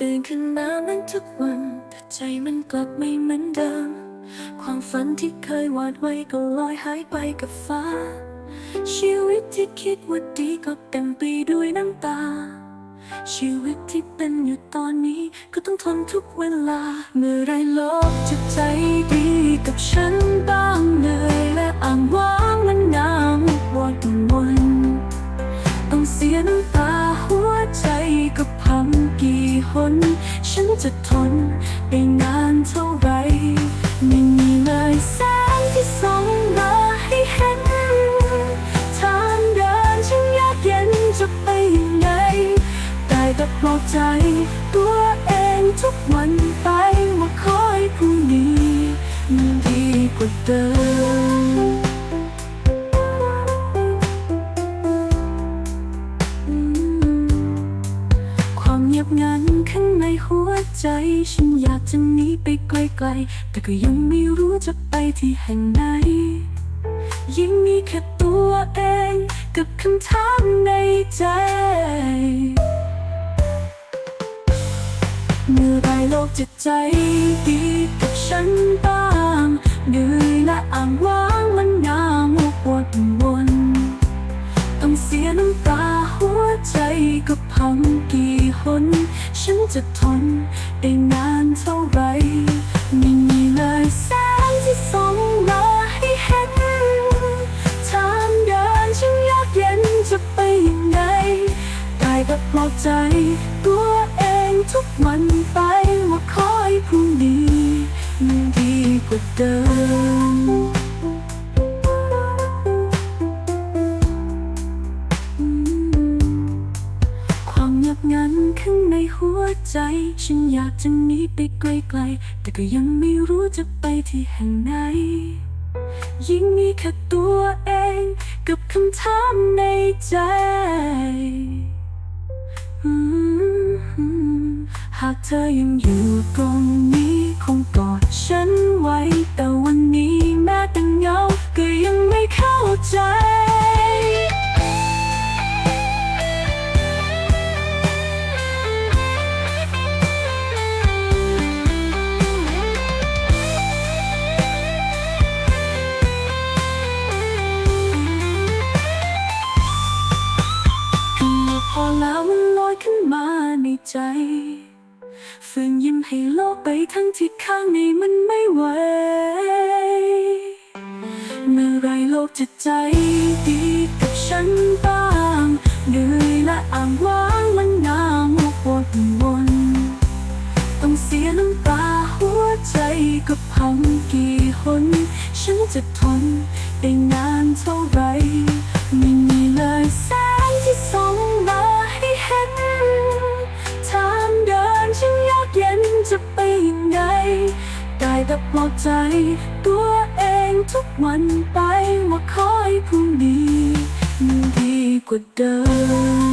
ตื่นขึ้นมาเหมือนทุกวันแต่ใจมันกลับไม่เหมือนเดิม ความฝันที่เคยวาดไว้ก็ลอยหายไปกับฟ้า ชีวิตที่คิดว่าดีก็เต็มไปด้วยน้ำตา ชีวิตที่เป็นอยู่ตอนนี้ก็ต้องทนทุกเวลา เมื่อไรโลกจะใจดีกับฉัน จะทนไปนานเท่าไหรไม่มีเลยแสงที่ส่องมาให้เห็นทางเดินฉันยากเย็นจะไปยังไงได้แต่ปลอบใจ ตัวเองทุกวันไปว่าคอยพรุ่งนี้มันดีกว่าเดิม ข้างในหัวใจ ฉันอยากจะหนีไปไกลๆ แต่ก็ยังไม่รู้จะไปที่แห่งไหน ยิ่งมีแค่ตัวเองกับคำถามในใจเมื่อไรโลกจะใจดีกับฉันบ้างเหนื่อยและอ่างว้างมันหนาวปวดวนต้องเสียน้ำตา หัวใจก็พังกี่หน ฉันจะทนได้นานเท่าไรไม่มีเลยแสงที่ส่องมาให้เห็นทางเดินฉันยากเย็นจะไปยังไงได้แต่ปลอบใจตัวเองทุกวันไปว่าคอยพรุ่งนี้มันดีกว่าเดิม ใจ ฉันอยากจะหนีไปไกลๆ แต่ก็ยังไม่รู้จะไปที่แห่งไหน ยิ่งมีแค่ตัวเองกับคำถามในใจหากเธอยังอยู่ตรงนี้คงกอดฉันไว้ แต่วันนี้แม้แต่เงาก็ยังไม่เข้าใจ ใจ ฝืนยิ้มให้โลกไปทั้งที่ข้างในมันไม่ไหว เมื่อไรโลกจะใจดีกับฉันบ้างเหนื่อยและอ่างว้างมันหนาวปวดวนต้องเสียน้ำตาหัวใจก็พังกี่หน ฉันจะทนได้นานเท่าไหรไม่ แต่ปลอบใจ ตัวเองทุกวันไปว่าคอยพรุ่งนี้มันดีกว่าเดิม